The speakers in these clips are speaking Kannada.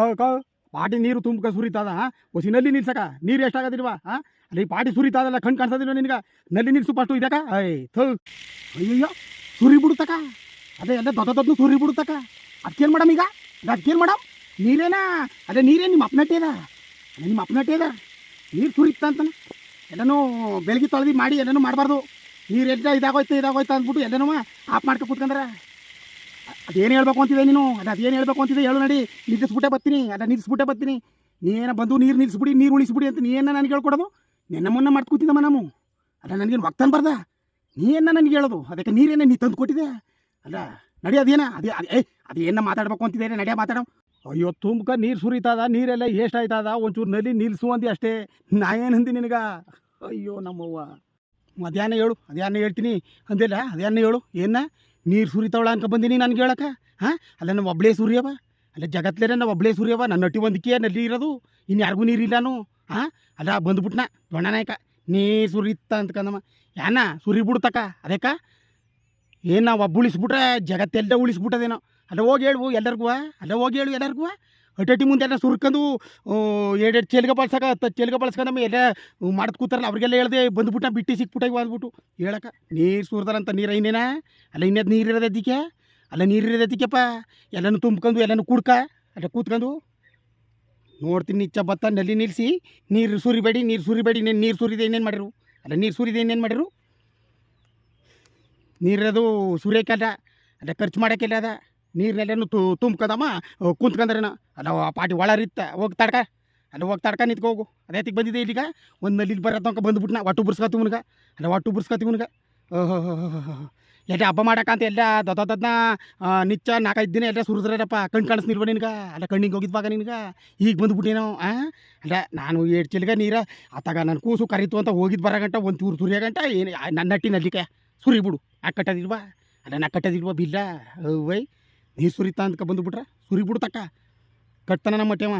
ಕ ಕ. ಪಾಟಿ ನೀರು ತುಂಬಕ ಸುರಿತದ ಒಸಿನಲ್ಲಿ ನಲ್ಲಿ ನಿಲ್ಸಕ? ನೀರು ಎಷ್ಟಾಗದಿಲ್ವಾ ಹಾಂ ಅಲ್ಲಿ ಪಾಟಿ ಸುರಿತದಲ್ಲ, ಕಣ್ ಕಾಣಿಸೋದಿಲ್ವ ನಿನಗ? ನಲ್ಲಿ ನಿಲ್ಸು ಫಸ್ಟು ಇದಕ್ಕ? ಐ ಥು. ಅಯ್ಯಯ್ಯೋ, ಸುರಿ ಬಿಡುತ್ತಕ ಅದೇ ಅದೇ, ದೊಡ್ಡ ದೊಡ್ಡ ಸುರಿ ಬಿಡುತ್ತಕ ಅದಕ್ಕೇನು ಮಾಡಮ್ ಈಗ? ಅದಕ್ಕೇನು ಮಾಡಮ್? ನೀರೇನಾ? ಅದೇ ನೀರೇನು ನಿಮ್ಮ ಅದೇ, ನಿಮ್ಮ ಅಪ್ಪನಟ್ಟಿ ಅದ ನೀರು ಸುರಿತ ಅಂತಾನೆ? ಎಲ್ಲನೂ ಬೆಳಗ್ಗೆ ತೊಳೆದು ಮಾಡಿ ಎಲ್ಲನೂ ಮಾಡಬಾರ್ದು. ನೀರು ಎಲ್ಲ ಇದಾಗೋಯ್ತು ಇದಾಗೋಯ್ತು ಅಂದ್ಬಿಟ್ಟು ಎಲ್ಲನೂ ಆಫ್ ಮಾಡ್ಕೊ ಕೂತ್ಕೊಂಡ್ರೆ ಅದೇನು ಹೇಳ್ಬೇಕು ಅಂತಿದೆ ನೀನು? ಅದು ಅದೇನು ಹೇಳ್ಬೇಕು ಅಂತಿದೆ ಹೇಳು ನಡಿ. ನಿಲ್ಲಿಸ್ಬಿಟ್ಟೆ ಬರ್ತೀನಿ, ಅದ ನಿಲ್ಲಿಸ್ಬಿಟ್ಟೆ ಬರ್ತೀನಿ. ಏನೋ ಬಂದು ನೀರು ನಿಲ್ಲಿಸ್ಬಿಡಿ ನೀರು ಉಳಿಸ್ಬಿಡಿ ಅಂತ ನೀನ ನನಗೆ ಹೇಳ್ಕೊಡೋದು? ನಿನ್ನ ಮುನ್ನ ಮಾಡ್ಕೊತಿದ್ದಮ್ಮ ನಾವು ಅಲ್ಲ ನನಗೇನು ಒಗ್ತಾನೆ ಬರ್ದ? ನೀನ ನನಗೆ ಹೇಳೋದು? ಅದಕ್ಕೆ ನೀರೇನ ನೀ ತಂದು ಕೊಟ್ಟಿದೆ? ಅಲ್ಲ ನಡಿ ಅದೇನ? ಅದೇ ಅದೇ, ಏಯ್, ಅದೇನ ಮಾತಾಡ್ಬೇಕು ಅಂತಿದ್ದೇನೆ ನಡೆಯ ಮಾತಾಡೋ? ಅಯ್ಯೋ ತುಮ್ಕ ನೀರು ಸುರಿತದ, ನೀರೆಲ್ಲ ಎಷ್ಟಾಯ್ತದ ಒಂಚೂರು ನಲ್ಲಿ ನಿಲ್ಲಿಸು ಅಂದಿ ಅಷ್ಟೇ. ನಾ ಏನಂದಿ ನಿನಗ? ಅಯ್ಯೋ, ನಮ್ಮವ್ವ. ಮಧ್ಯಾಹ್ನ ಹೇಳು ಅದ್ಯಾನ ಹೇಳ್ತೀನಿ. ಅಂದಿಲ್ಲ ಅದ್ಯಾನ ಹೇಳು. ಏನ ನೀರು ಸುರಿತಾವಳ ಅಂತ ಬಂದೀನಿ ನನಗೆ ಹೇಳಕ? ಹಾಂ? ಅಲ್ಲ ನಾವು ಒಬ್ಬಳೇ ಸುರಿಯವ? ಅಲ್ಲ ಜಗತ್ತಲೇ ನಾವು ಒಬ್ಬಳೇ ಸುರಿಯವ? ನನ್ನ ನಟಿ ಒಂದಕ್ಕೆ ನಲ್ಲಿ ಇರೋದು. ಇನ್ನು ಯಾರಿಗೂ ನೀರಿಲ್ಲಾನು ಹಾಂ? ಅಲ್ಲ ಬಂದ್ಬಿಟ್ನ ದೊಣ್ಣ ನಾಯಕ ನೀರು ಸುರಿತ ಅಂತಕಂದಮ್ಮ ಯಾನ? ಸುರಿ ಬಿಡ್ತಕ್ಕ ಅದಕ್ಕ? ಏನು ನಾವು ಒಬ್ಬ ಉಳಿಸ್ಬಿಟ್ರೆ ಜಗತ್ತೆಲ್ಲ ಉಳಿಸ್ಬಿಟ್ಟದೇನೋ. ಅಲ್ಲ ಹೋಗಿ ಹೇಳು ಎಲ್ಲರಿಗೂ. ಅಲ್ಲ ಹೋಗಿ ಹೇಳು ಎಲ್ಲರಿಗೂ. ಅಟಟಿ ಮುಂದೆ ಎಲ್ಲ ಸುರ್ಕೊಂಡು ಎರಡೆರಡು ಚೆಲ್ಗ ಬಳಸಕ, ಹತ್ತು ಬಳಸ್ಕೊಂಡು ನಮ್ಮ ಎಲ್ಲ ಮಾಡ್ದು ಕೂತಾರಲ್ಲ, ಅವ್ರಿಗೆಲ್ಲ ಹೇಳ್ದೆ ಬಂದ್ಬಿಟ್ಟ ಬಿಟ್ಟು ಸಿಕ್ಬಿಟ್ಟಾಗಿ ಬಂದ್ಬಿಟ್ಟು ಹೇಳಕ್ಕ ಹೇಳಕ ನೀರು ಸುರ್ದಾರಂತ ನೀರು ಇನ್ನೇನ? ಅಲ್ಲ ಇನ್ನೇದು ನೀರು ಇರೋದಿಕ್ಕೆ ಅಲ್ಲ ನೀರು ಇರೋದಿಕ್ಕೆಪ್ಪ ಎಲ್ಲನೂ ತುಂಬ್ಕೊಂಡು, ಎಲ್ಲನೂ ಕುಡ್ಕ, ಅಲ್ಲ ಕೂತ್ಕೊಂಡು. ನೋಡ್ತೀನಿ ನಿಚ್ಚ ಬತ್ತ, ನಲ್ಲಿ ನಿಲ್ಲಿಸಿ ನೀರು ಸುರಿಬೇಡಿ ನೀರು ಸುರಿಬೇಡಿ, ಇನ್ನೇನು ನೀರು ಸುರಿದೆ ಇನ್ನೇನು ಮಾಡಿರು? ಅಲ್ಲ ನೀರು ಸುರಿದೆ ಇನ್ನೇನು ಮಾಡಿರು? ನೀರದು ಸುರಿಯೋಕ್ಕಲ್ಲ ಅಲ್ಲ ಖರ್ಚು ಮಾಡೋಕ್ಕಿಲ್ಲ ಅದ. ನೀರನ್ನೆಲ್ಲನು ತು, ತುಂಬ್ಕದಮ್ಮ? ಕುಂತ್ಕೊಂಡ್ರೇನ ಅಲ್ಲ ಪಾಟಿ ಒಳರಿತ್ತ ಹೋಗಿ ತಡ್ಕ. ಅಲ್ಲಿ ಹೋಗಿ ತಡ್ಕ, ನಿಂತ್ಕೊ ಹೋಗು. ಅದೇ ಬಂದಿದೆ ಇಲ್ಲಿಗ. ಒಂದು ನಲ್ಲಿ ಬರೋ ತನಕ ಬಂದ್ಬಿಟ್ನ ಒಟ್ಟು ಬುರ್ಸ್ಕೊತಿ ಮುನ್ಗ ಅಲ್ಲ ಒಟ್ಟು ಬುರ್ಸ್ಕೊತಿ ಮುನ್ಗ ಓಹೋ ಎಲ್ಲ ಹಬ್ಬ ಮಾಡಕ್ಕಂತ ಎಲ್ಲ ದೊಡ್ಡದನ್ನ ನಿಚ್ಚ ನಾಲ್ಕೈದು ದಿನ ಎಲ್ಲ ಸುರಿದ್ರಪ್ಪ ಕಣ್ಣು ಕಾಣಿಸ್ ನಿನ್ಗೆ? ಅಲ್ಲ, ಕಣ್ಣಿಗೆ ಹೋಗಿದ್ವಾಗ ನಿನ್ಗೆ? ಈಗ ಬಂದ್ಬಿಟ್ಟೇನೋ ಹಾಂ ಅಲ್ಲ, ನಾನು ಎರಡು ಚಿಲ್ಗ ನೀರ, ಆತಾಗ ನನ್ನ ಕೂಸು ಕರೀತು ಅಂತ ಹೋಗಿದ್ದು ಬರೋ ಗಂಟ, ಒಂದು ಚೂರು ಸುರಿಯೋ ಗಂಟ, ಏನು ನನ್ನ ನಟ್ಟಿ ಸುರಿಬಿಡು ಸುರಿ ಬಿಡು ಆ ಕಟ್ಟೋದಿಲ್ವಾ? ಅಲ್ಲ, ನಾ ಕಟ್ಟೋದಿಲ್ವಾ ಬಿಲ್ಲ? ವೈ ನೀರು ಸುರಿತಾ ಅಂತ ಬಂದುಬಿಟ್ರೆ ಸುರಿ ಬಿಡ್ತಕ್ಕ. ಕಟ್ತಾನ ನಮ್ಮ ಟೇಮ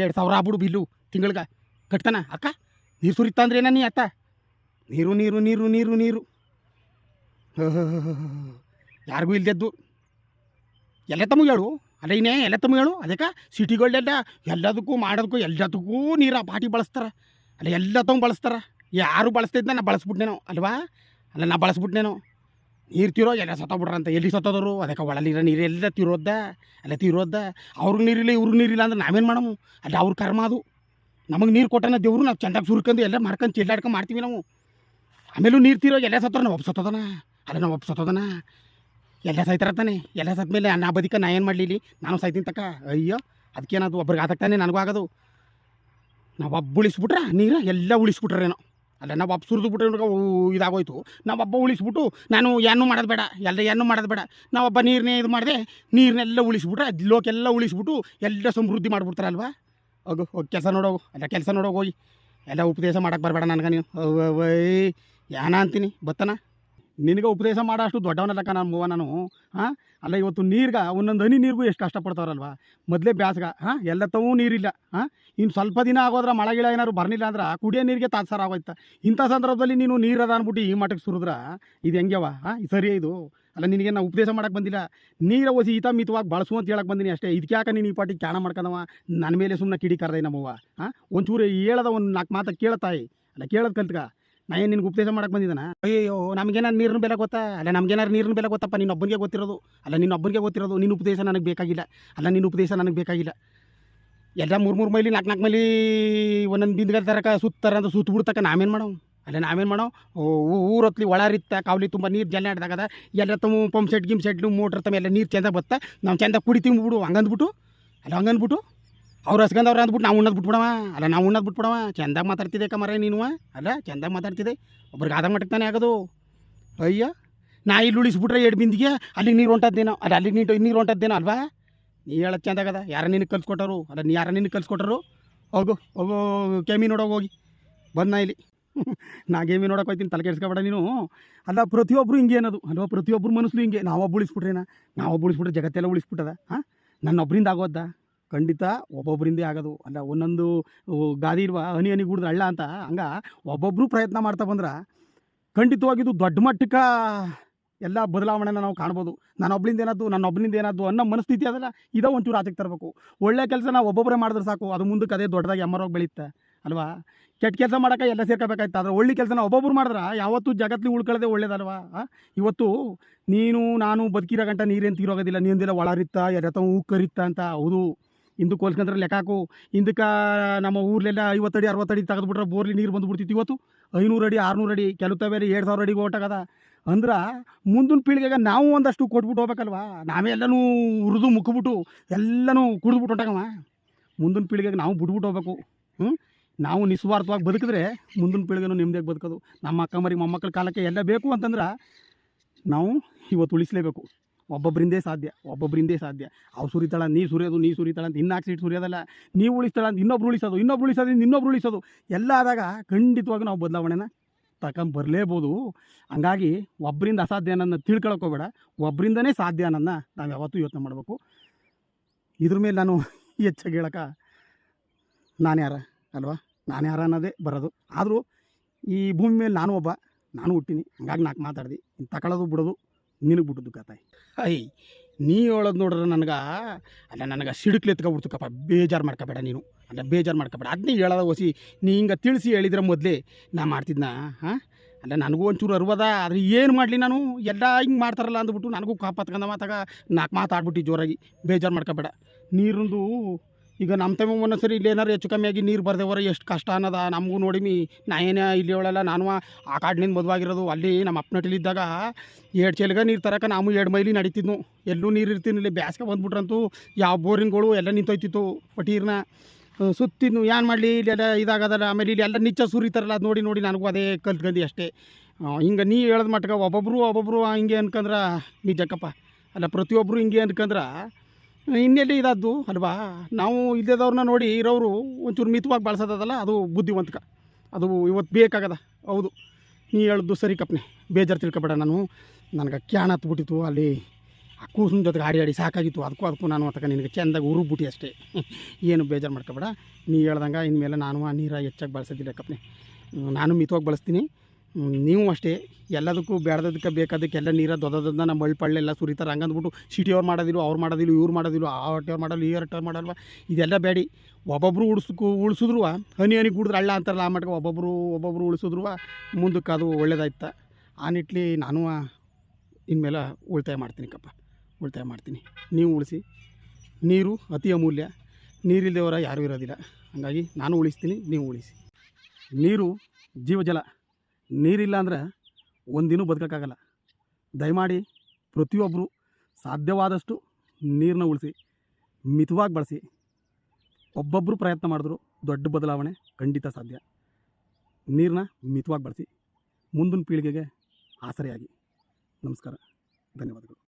ಎರಡು ಸಾವಿರ ಆಗ್ಬಿಡು ಬಿಲ್ಲು ತಿಂಗಳಿಗೆ. ಕಟ್ತಾನ, ಅಕ್ಕ ನೀರು ಸುರಿತಾ ಅಂದ್ರೆ ಏನ ನೀ ಅತ್ತ? ನೀರು ನೀರು ನೀರು ನೀರು ನೀರು. ಯಾರಿಗೂ ಇಲ್ದೆದ್ದು ಎಲ್ಲ ತಮ್ಮ ಹೇಳು? ಅಲ್ಲ ಇನ್ನೇ ಎಲ್ಲ ತಮ್ಮ ಹೇಳು? ಅದಕ್ಕೆ ಸಿಟಿಗಳೆಲ್ಲ ಎಲ್ಲದಕ್ಕೂ ಮಾಡೋದಕ್ಕೂ ಎಲ್ಲದಕ್ಕೂ ನೀರು ಪಾಟಿ ಬಳಸ್ತಾರೆ. ಅಲ್ಲ ಎಲ್ಲ ತಮ್ಮ ಬಳಸ್ತಾರೆ. ಯಾರು ಬಳಸ್ತಿದ್ದ ನಾ ಬಳಸ್ಬಿಟ್ನೇನೋ, ಅಲ್ವಾ? ಅಲ್ಲ, ನಾ ಬಳಸ್ಬಿಟ್ನೇನೋ. ನೀರು ತಿರೋ ಎಲ್ಲ ಸತ್ತೋಗ್ಬಿಟ್ರ ಅಂತ. ಎಲ್ಲಿ ಸತ್ತೋದರು ಅದಕ್ಕೆ ಒಳಲಿರೋ ನೀರು ಎಲ್ಲ ತೀರೋದ ಅಲ್ಲ ತೀರೋದ ಅವ್ರಿಗೆ ನೀರಿಲ್ಲ ಇವ್ರಿಗೆ ನೀರಿಲ್ಲ ಅಂದ್ರೆ ನಾವೇನು ಮಾಡಮು? ಅಲ್ಲಿ ಅವ್ರ ಕರ್ಮ ಅದು. ನಮಗೆ ನೀರು ಕೊಟ್ಟನ ದೇವ್ರು, ನಾವು ಚೆಂದಾಗಿ ಸುರ್ಕೊಂಡು ಎಲ್ಲ ಮಾಡ್ಕೊಂಡು ಚಿಲ್ಲಾಡ್ಕೊಂಡು ಮಾಡ್ತೀವಿ ನಾವು. ಆಮೇಲೂ ನೀರು ತೀರೋ ಎಲ್ಲ ಸತ್ತೋರ, ನಾವು ಸತ್ತೋದನ? ಅಲ್ಲ, ನಾವು ಸತ್ತೋದನ? ಎಲ್ಲ ಸಾಯ್ತಾರತ್ತಾನೆ ಎಲ್ಲ ಸತ್ತ ಮೇಲೆ ನಾ ಬದಿಕ ನಾ ಏನು ಮಾಡಲಿ ನಾನು ಸಾಯ್ತೀನಿ ತಕ್ಕ ಅಯ್ಯೋ ಅದಕ್ಕೇನದು ಒಬ್ರಿಗೆ ಆತಕ್ತಾನೆ ನನಗೂ ಆಗೋದು. ನಾವು ಒಬ್ಬ ಉಳಿಸ್ಬಿಟ್ರೆ ನೀರು ಎಲ್ಲ ಉಳಿಸ್ಬಿಟ್ರೇನೋ. ಅಲ್ಲ, ನಾವು ಒಬ್ಬ ಸುರಿದು ಬಿಟ್ರೆ ಇದಾಗೋಯ್ತು. ನಾವು ಒಬ್ಬ ಉಳಿಸ್ಬಿಟ್ಟು ನಾನು ಏನೂ ಮಾಡೋದು ಬೇಡ ಎಲ್ಲ ಏನೂ ಮಾಡೋದು ಬೇಡ. ನಾವು ಹಬ್ಬ ನೀರನ್ನೇ ಇದು ಮಾಡಿದೆ ನೀರನ್ನೆಲ್ಲ ಉಳಿಸ್ಬಿಟ್ರೆ ಲೋಕೆಲ್ಲ ಉಳಿಸ್ಬಿಟ್ಟು ಎಲ್ಲ ಸಮೃದ್ಧಿ ಮಾಡಿಬಿಡ್ತಾರಲ್ವಾ? ಹೋಗು, ಹೋಗಿ ಕೆಲಸ ನೋಡೋಗು ಎಲ್ಲ ಕೆಲಸ ನೋಡೋಗಿ ಹೋಗಿ ಎಲ್ಲ ಉಪದೇಶ ಮಾಡಕ್ಕೆ ಬರಬೇಡ ನನಗೆ ನೀನು. ಏನ ಅಂತೀನಿ, ಬತ್ತನ? ನಿನಗೆ ಉಪದೇಶ ಮಾಡೋಷ್ಟು ದೊಡ್ಡವನ ದೊಡ್ಡವನಲ್ಲಕ್ಕ ನಾನು ಮೂವ ನಾನು? ಹಾಂ? ಅಲ್ಲ ಇವತ್ತು ನೀರ್ಗೆ, ಒಂದೊಂದು ಹನಿ ನೀರಿಗೂ ಎಷ್ಟು ಕಷ್ಟಪಡ್ತಾರಲ್ವ ಮೊದಲೇ ಬ್ಯಾಸ್ಗ, ಹಾಂ? ಎಲ್ಲ ತವೂ ನೀರಿಲ್ಲ, ಹಾಂ? ಇನ್ನು ಸ್ವಲ್ಪ ದಿನ ಆಗೋದ್ರೆ ಮಳೆ ಗಿಳ ಏನಾದ್ರು ಬರ್ನಿಲ್ಲ ಅಂದ್ರೆ ಕುಡಿಯೋ ನೀರಿಗೆ ತಾತ್ಸಾರ ಆಗೋಯ್ತ. ಇಂಥ ಸಂದರ್ಭದಲ್ಲಿ ನೀನು ನೀರದ ಅಂದ್ಬಿಟ್ಟು ಈ ಮಟ್ಟಕ್ಕೆ ಸುರಿದ್ರೆ, ಇದು ಹೆಂಗ್ಯವ, ಹಾಂ? ಸರಿ ಇದು? ಅಲ್ಲ ನಿನಗೆ ನಾನು ಉಪದೇಶ ಮಾಡಕ್ಕೆ ಬಂದಿಲ್ಲ. ನೀರ ಓಸಿ ಹಿತ ಮಿತವಾಗಿ ಬಳಸು ಅಂತ ಹೇಳಕ್ಕೆ ಬಂದಿನಿ ಅಷ್ಟೇ. ಇದಕ್ಕೆ ಯಾಕೆ ನೀನು ಈ ಪಾಟಿ ಕ್ಯಾಣ ಮಾಡ್ಕೊಂಡವ ನನ್ನ ಮೇಲೆ ಸುಮ್ಮನೆ ಕಿಡಿ ಕರ್ದೈ ನಮ್ಮವ್ವ ಹಾಂ? ಒಂಚೂರು ಹೇಳದ ಒಂದು ನಾಲ್ಕು ಮಾತು ಕೇಳತಾಯಿ ಅಲ್ಲ ಕೇಳೋದು ಕಲ್ತ್ಕ. ನಾ ಏನು ನಿನ್ಗೆ ಉಪದೇಶ ಮಾಡಕ್ಕೆ ಬಂದಿದ್ದಾನ ಅಯ್ಯೋ ನಮಗೇನಾರು ನೀರಿನ ಬೆಲೆ ಗೊತ್ತಾ? ಅಲ್ಲ, ನಮಗೇನಾರು ನೀರಿನ ಬೆಲೆ ಗೊತ್ತಪ್ಪ, ನಿನ್ನ ಒಬ್ಬನಿಗೆ ಗೊತ್ತಿರೋದು. ಅಲ್ಲ, ನಿನ್ನ ಒಬ್ಬನಿಗೆ ಗೊತ್ತಿರೋದು, ನಿನ್ನ ಉಪದೇಶ ನನಗೆ ಬೇಕಾಗಿಲ್ಲ. ಅಲ್ಲ, ನಿನ್ನ ಉಪದೇಶ ನನಗೆ ಬೇಕಾಗಿಲ್ಲ. ಎಲ್ಲ ಮೂರು ಮೂರು ಮೈಲಿ ನಾಲ್ಕು ನಾಲ್ಕು ಮೈಲಿ ಒಂದೊಂದು ಬಿಂದ್ಗಲ್ ತರಕ ಸುತ್ತಾರ ಅಂತ ಸುತ್ತ ಬಿಡ್ತಕ್ಕ, ನಾವೇನು ಮಾಡೋ ಅಲ್ಲ, ನಾವೇನು ಮಾಡೋ ಊರೊತ್ಲಿ ಒಳರಿತ್ತ ಕಾವಲಿ ತುಂಬ ನೀರು ಜಲ್ಲೆ ಆಡ್ದಾಗದ, ಎಲ್ಲ ತಮ್ಮ ಪಂಪ್ ಸೆಟ್ ಗಿಮ್ ಸೆಟ್, ಮೋಟ್ರ್ ತಮ್ಮ ಎಲ್ಲ ನೀರು ಚೆಂದ ಬತ್ತ, ನಾವು ಚೆಂದ ಕುಡಿತೀವಿ ಬಿಡು ಹಂಗಂದ್ಬಿಟ್ಟು? ಅಲ್ಲ, ಹಂಗಂದ್ಬಿಟ್ಟು? ಅವ್ರು ಹಸ್ಕೊಂಡವ್ರು ಅಂದ್ಬಿಟ್ಟು ನಾವು ಉಣ್ಣೋದು ಬಿಟ್ಬಿಡವ. ಅಲ್ಲ, ನಾವು ಉಣ್ಣೋದು ಬಿಟ್ಬಿಡವ. ಚೆಂದಾಗಿ ಮಾತಾಡ್ತಿದ್ದೆ ಕಮರ ನೀನು? ಅಲ್ಲ, ಚೆಂದಾಗಿ ಮಾತಾಡ್ತಿದ್ದೆ. ಒಬ್ರಿಗೆ ಆದ ಮಟ್ಟಕ್ಕೆ ತಾನೇ ಆಗೋದು. ಅಯ್ಯ, ನಾ ಇಲ್ಲಿ ಉಳಿಸ್ಬಿಟ್ರೆ ಎರಡು ಬಿಂದಿಗೆ ಅಲ್ಲಿಗೆ ನೀರು ಹೊಂಟದ್ದೇನೋ ಅಲ್ಲ, ಅಲ್ಲಿಗೆ ನೀಟು ನೀರು ಹೊಂಟದ್ದೇನೋ ಅಲ್ವಾ? ನೀ ಹೇಳೋದು ಚೆಂದಾಗದ ಯಾರ ನಿನಗೆ ಕಲ್ಸ್ಕೊಟ್ಟರು? ಅಲ್ಲ, ನೀ ಯಾರ ನಿನಗೆ ಕಲ್ಸ್ಕೊಟ್ಟರು? ಹೋಗು ಹೋಗು ಕೆಮಿ ನೋಡೋಗಿ ಹೋಗಿ. ಬಂದ ಇಲ್ಲಿ. ನಾ ಗೇಮಿ ನೋಡಕ್ಕೆ ಹೋಗ್ತೀನಿ. ತಲೆ ಕೆಡ್ಸ್ಕೊಬೇಡ ನೀನು. ಅಲ್ಲ ಪ್ರತಿಯೊಬ್ಬರು ಹಿಂಗೆ ಅನ್ನೋದು. ಅಲ್ವಾ ಪ್ರತಿಯೊಬ್ಬರು ಮನಸ್ಸು ಹಿಂಗೆ. ನಾವೊಬ್ಬ ಉಳಿಸ್ಬಿಟ್ರೇನ? ನಾವೊಬ್ಬ ಉಳಿಸ್ಬಿಟ್ರೆ ಜಗತ್ತೆಲ್ಲ ಉಳಿಸ್ಬಿಟ್ಟದ? ಹಾಂ? ನನ್ನೊಬ್ಬರಿಂದ ಆಗೋದ ಖಂಡಿತ ಒಬ್ಬೊಬ್ಬರಿಂದೇ ಆಗೋದು. ಅಲ್ಲ, ಒಂದೊಂದು ಗಾದಿ ಇರುವ ಹನಿ ಹನಿ ಗುಡ್ದು ಹಳ್ಳ ಅಂತ, ಹಂಗ ಒಬ್ಬೊಬ್ಬರು ಪ್ರಯತ್ನ ಮಾಡ್ತಾ ಬಂದ್ರೆ ಖಂಡಿತವಾಗಿದ್ದು ದೊಡ್ಡ ಮಟ್ಟಕ್ಕೆ ಎಲ್ಲ ಬದಲಾವಣೆನ ನಾವು ಕಾಣ್ಬೋದು. ಒಬ್ಬರಿಂದ ಏನಾದ್ದು ನನ್ನ ಒಬ್ಳಿಂದ ಏನಾದ್ದು ಅನ್ನೋ ಮನಸ್ಥಿತಿ ಅದಲ್ಲ, ಇದೋ ಒಂಚೂರು ಆಚೆಗೆ ತರಬೇಕು. ಒಳ್ಳೆ ಕೆಲಸ ನಾವು ಒಬ್ಬೊಬ್ಬರೇ ಮಾಡಿದ್ರೆ ಸಾಕು, ಅದು ಮುಂದಕ್ಕೆ ಅದೇ ದೊಡ್ಡದಾಗಿ ಎಮ್ಮರೋಗಿ ಬೆಳೆಯುತ್ತೆ ಅಲ್ವಾ? ಕೆಟ್ಟ ಕೆಲಸ ಮಾಡೋಕೆ ಎಲ್ಲ ಸೇರ್ಕೋಬೇಕಾಯ್ತು, ಆದರೆ ಒಳ್ಳೆ ಕೆಲಸನ ಒಬ್ಬೊಬ್ಬರು ಮಾಡಿದ್ರೆ ಯಾವತ್ತೂ ಜಗತ್ತಲ್ಲಿ ಉಳ್ಕೊಳ್ಳೋದೇ ಒಳ್ಳೇದಲ್ವಾ? ಇವತ್ತು ನೀನು, ನಾನು ಬದುಕಿರೋ ಗಂಟ ನೀರೇನು ತೀರೋಗೋದಿಲ್ಲ ನೀಂದಿಲ್ಲ ಒಳರಿತ್ತ ಎರತ ಹೂ ಕರಿತ್ತ ಅಂತ, ಹೌದು. ಹಿಂದಕ್ಕೆ ಹೋಲ್ಸ್ಕೊಂಡ್ರೆ ಲೆಕ್ಕ ಹಾಕು. ಹಿಂದಕ್ಕೆ ನಮ್ಮ ಊರ್ಲೆಲ್ಲ ಐವತ್ತಡಿ ಅರವತ್ತಡಿ ತೆಗೆದುಬಿಟ್ರೆ ಬೋರ್ಲಿ ನೀರು ಬಂದುಬಿಡ್ತಿತ್ತು. ಇವತ್ತು ಐನೂರು ಅಡಿ, ಆರುನೂರು ಅಡಿ ಕೆಲವು ಬೇರೆ ಎರಡು ಸಾವಿರ ಅಡಿಗೆ ಅದ. ಅಂದ್ರೆ ಮುಂದಿನ ಪೀಳಿಗೆಗೆ ನಾವು ಒಂದಷ್ಟು ಕೊಟ್ಬಿಟ್ಟು ಹೋಗ್ಬೇಕಲ್ವ? ನಾವೇ ಎಲ್ಲನೂ ಹುರಿದು ಮುಕ್ಕಿಬಿಟ್ಟು ಎಲ್ಲನೂ ಕುಡಿದ್ಬಿಟ್ಟು ಹೊಟ್ಟಾಗವ ಮುಂದಿನ ಪೀಳಿಗೆಗೆ ನಾವು ಬಿಟ್ಬಿಟ್ಟು ಹೋಗ್ಬೇಕು. ನಾವು ನಿಸ್ವಾರ್ಥವಾಗಿ ಬದುಕಿದ್ರೆ ಮುಂದಿನ ಪೀಳಿಗೆನೂ ನೆಮ್ಮದಿಯಾಗಿ ಬದುಕೋದು. ನಮ್ಮ ಅಕ್ಕ ಮರಿ ಮೊಮ್ಮಕ್ಕಳ ಕಾಲಕ್ಕೆ ಎಲ್ಲ ಬೇಕು ಅಂತಂದ್ರೆ ನಾವು ಇವತ್ತು ಉಳಿಸಲೇಬೇಕು. ಒಬ್ಬೊಬ್ಬರಿಂದೇ ಸಾಧ್ಯ ಒಬ್ಬೊಬ್ಬರಿಂದೇ ಸಾಧ್ಯ. ಅವ್ರು ಸುರಿತಾಳ, ನೀ ಸುರಿಯೋದು, ನೀ ಸುರಿತಾಳ ಅಂತ ಇನ್ನೂ ಸೀಟ್ ಸುರಿಯೋದಲ್ಲ. ನೀವು ಉಳಿಸ್ತಾಳ ಅಂತ ಇನ್ನೊಬ್ರು ಉಳಿಸೋದು, ಇನ್ನೊಬ್ರು ಉಳಿಸೋದ್ರಿಂದ ಇನ್ನೊಬ್ರು ಉಳಿಸೋದು. ಎಲ್ಲ ಆದಾಗ ಖಂಡಿತವಾಗಿ ನಾವು ಬದಲಾವಣೆನ ತಗೊಂಬರಲೇಬೋದು ಹಂಗಾಗಿ ಒಬ್ಬರಿಂದ ಅಸಾಧ್ಯ ಅನ್ನೋದನ್ನ ತಿಳ್ಕೊಳಕ್ಕೆ ಒಬ್ಬರಿಂದನೇ ಸಾಧ್ಯ ಅನ್ನೋದನ್ನ ನಾವು ಯಾವತ್ತೂ ಯೋಚನೆ ಮಾಡಬೇಕು. ಇದ್ರ ಮೇಲೆ ನಾನು ಹೆಚ್ಚಾಗಿ ಹೇಳೋಕೆ ನಾನು ಯಾರ ಅಲ್ವಾ? ನಾನು ಯಾರ ಅನ್ನೋದೇ ಬರೋದು. ಆದರೂ ಈ ಭೂಮಿ ಮೇಲೆ ನಾನು ಒಬ್ಬ, ನಾನು ಹುಟ್ಟಿನಿ. ಹಂಗಾಗಿ ನಾಲ್ಕು ಮಾತಾಡ್ದಿ. ತಗೊಳ್ಳೋದು ಬಿಡೋದು. ನಿನಗೆ ಬಿಟ್ಟದ್ದು ಕತಾಯಿ ಹೈ, ನೀ ಹೇಳೋದು ನೋಡ್ರೆ ನನಗೆ, ಅಲ್ಲ ನನಗೆ ಸಿಡುಕ್ಲೆ ಎತ್ಕೊಬಿಡ್ತಕ್ಕಪ್ಪ ಬೇಜಾರು ಮಾಡ್ಕೋಬೇಡ ನೀನು. ಅಲ್ಲ ಬೇಜಾರು ಮಾಡ್ಕೋಬೇಡ. ಅದನ್ನೇ ಹೇಳೋದ ಓಸಿ, ನೀ ಹಿಂಗೆ ತಿಳಿಸಿ ಹೇಳಿದ್ರೆ ಮೊದಲೇ ನಾ ಮಾಡ್ತಿದ್ನ, ಹಾಂ? ಅಲ್ಲ ನನಗೂ ಒಂಚೂರು ಅರ್ವದ, ಆದರೆ ಏನು ಮಾಡಲಿ ನಾನು? ಎಲ್ಲ ಹಿಂಗೆ ಮಾಡ್ತಾರಲ್ಲ ಅಂದ್ಬಿಟ್ಟು ನನಗೂ ಕಾಪಾತ್ಕೊಂಡ ಮಾತಾಗ ನಾಲ್ಕು ಮಾತಾಡ್ಬಿಟ್ಟು ಜೋರಾಗಿ. ಬೇಜಾರು ಮಾಡ್ಕೋಬೇಡ. ನೀರಿಂದು ಈಗ ನಮ್ಮ ತಮ್ಮ ಒಂದೊಂದ್ಸರಿ ಇಲ್ಲಿ ಏನಾರು ಹೆಚ್ಚು ಕಮ್ಮಿಯಾಗಿ ಆಗಿ ನೀರು ಬರ್ದೇವರ ಎಷ್ಟು ಕಷ್ಟ ಅನ್ನೋದ ನಮಗೂ ನೋಡಿಮಿ ನಾ ಏನೇ ಇಲ್ಲಿ ಹೇಳಲ್ಲ ನಾನು ಆ ಕಾಡಿನಿಂದ ಮದುವಾಗಿರೋದು, ಅಲ್ಲಿ ನಮ್ಮ ಅಪ್ಪನಟ್ಟಿಲಿದ್ದಾಗ ಎರಡು ಚೆಲ್ಗ ನೀರು ತರಕ ನಾವು ಎರಡು ಮೈಲಿ ನಡೀತಿದ್ನು. ಎಲ್ಲೂ ನೀರು ಇರ್ತೀನಿ ಇಲ್ಲಿ ಬ್ಯಾಸ್ಗೆ ಬಂದ್ಬಿಟ್ರಂತೂ ಯಾವ ಬೋರಿಂಗ್ಗಳು ಎಲ್ಲ ನಿಂತೋಯ್ತಿತ್ತು ಪಟೀರ್ನ. ಸುತ್ತಿದ್ನು ಏನು ಮಾಡಲಿ ಇಲ್ಲೆಲ್ಲ ಇದಾಗದಲ್ಲ, ಆಮೇಲೆ ಇಲ್ಲಿ ಎಲ್ಲ ನಿಚ್ಚ ಸುರಿತಾರಲ್ಲ, ಅದು ನೋಡಿ ನೋಡಿ ನನಗೂ ಅದೇ ಕಲ್ತ್ಕಂದು ಅಷ್ಟೇ. ಹಿಂಗೆ ನೀ ಹೇಳೋದು ಮಟ್ಕ ಒಬ್ಬೊಬ್ರು ಒಬ್ಬೊಬ್ರು ಹಿಂಗೆ ಅನ್ಕಂದ್ರೆ ನಿಜಕ್ಕಪ್ಪ ಅಲ್ಲ ಪ್ರತಿಯೊಬ್ಬರು ಹಿಂಗೆ ಅನ್ಕಂದ್ರೆ ಇನ್ನೆಲ್ಲಿ ಇದಾದ್ದು? ಅಲ್ವಾ? ನಾವು ಇಲ್ಲದವ್ರನ್ನ ನೋಡಿ ಇರೋರು ಒಂಚೂರು ಮಿತವಾಗಿ ಬಳಸೋದಲ್ಲ ಅದು ಬುದ್ಧಿವಂತಕ. ಅದು ಇವತ್ತು ಬೇಕಾಗದ. ಹೌದು. ನೀ ಹೇಳ್ದು ಸರಿ ಕಪ್ನೆ. ಬೇಜಾರು ತಿಳ್ಕೊಬೇಡ ನಾನು. ನನಗೆ ಕ್ಯಾನ್ ಹತ್ಬಿಟ್ಟಿತ್ತು. ಅಲ್ಲಿ ಆ ಕೂಸಿನ ಜೊತೆಗೆ ಆಡಿ ಆಡಿ ಸಾಕಾಗಿತ್ತು. ಅದಕ್ಕೂ ಅದಕ್ಕೂ ನಾನು ಅದಕ್ಕೆ ನಿನಗೆ ಚೆಂದಾಗಿ ಉರುಗ್ಬಿಟ್ಟು ಅಷ್ಟೇ. ಏನು ಬೇಜಾರು ಮಾಡ್ಕೊಬೇಡ. ನೀ ಹೇಳ್ದಂಗೆ ಇನ್ಮೇಲೆ ನಾನು ಆ ನೀರ ಹೆಚ್ಚಾಗಿ ಬಳಸೋದಿಲ್ಲ ಕಪ್ನೆ. ನಾನು ಮಿತವಾಗಿ ಬಳಸ್ತೀನಿ. ನೀವು ಅಷ್ಟೇ. ಎಲ್ಲದಕ್ಕೂ ಬೇಡದಕ್ಕೆ ಬೇಕಾದಕ್ಕೆ ಎಲ್ಲ ನೀರ ದೊಡ್ಡದನ್ನ ನಮ್ಮ ಮಳ್ಳು ಪಳ್ಳೆಲ್ಲ ಸುರಿತಾರೆ. ಹಂಗಂದ್ಬಿಟ್ಟು ಸಿಟಿಯವ್ರು ಮಾಡೋದಿಲ್ಲ ಅವ್ರು ಮಾಡೋದಿಲ್ಲ ಇವ್ರು ಮಾಡೋದಿಲ್ಲ ಆ ಹೊಟ್ಟೆವ್ರು ಮಾಡಲ್ಲ, ಈ ಹೊಟ್ಟೆವ್ರು ಮಾಡಲ್ವ, ಇದೆಲ್ಲ ಬೇಡಿ. ಒಬ್ಬೊಬ್ಬರು ಉಳಿಸ್ಕು ಉಳಿಸಿದ್ರು ಹನಿ ಹನಿ ಕುಡಿದ್ರೆ ಅಳ್ಳ ಅಂತಾರಲ್ಲ ಆ ಮಟ್ಟಿಗೆ ಒಬ್ಬೊಬ್ಬರು ಒಬ್ಬೊಬ್ಬರು ಉಳಿಸಿದ್ರು ಮುಂದಕ್ಕೆ ಅದು ಒಳ್ಳೇದಾಯ್ತು. ಆ ನಿಟ್ಲಿ ನಾನು ಇನ್ಮೇಲೆ ಉಳಿತಾಯ ಮಾಡ್ತೀನಿ ಕಪ್ಪ. ಉಳಿತಾಯ ಮಾಡ್ತೀನಿ. ನೀವು ಉಳಿಸಿ. ನೀರು ಅತಿ ಅಮೂಲ್ಯ. ನೀರಿಲ್ಲದವರ ಯಾರೂ ಇರೋದಿಲ್ಲ. ಹಾಗಾಗಿ ನಾನು ಉಳಿಸ್ತೀನಿ, ನೀವು ಉಳಿಸಿ. ನೀರು ಜೀವಜಲ. ನೀರಿಲ್ಲ ಅಂದರೆ ಒಂದಿನೂ ಬದುಕೋಕ್ಕಾಗಲ್ಲ. ದಯಮಾಡಿ ಪ್ರತಿಯೊಬ್ಬರು ಸಾಧ್ಯವಾದಷ್ಟು ನೀರನ್ನ ಉಳಿಸಿ, ಮಿತವಾಗಿ ಬಳಸಿ. ಒಬ್ಬೊಬ್ಬರು ಪ್ರಯತ್ನ ಮಾಡಿದ್ರು ದೊಡ್ಡ ಬದಲಾವಣೆ ಖಂಡಿತ ಸಾಧ್ಯ. ನೀರನ್ನ ಮಿತವಾಗಿ ಬಳಸಿ. ಮುಂದಿನ ಪೀಳಿಗೆಗೆ ಆಸರೆಯಾಗಿ. ನಮಸ್ಕಾರ. ಧನ್ಯವಾದಗಳು.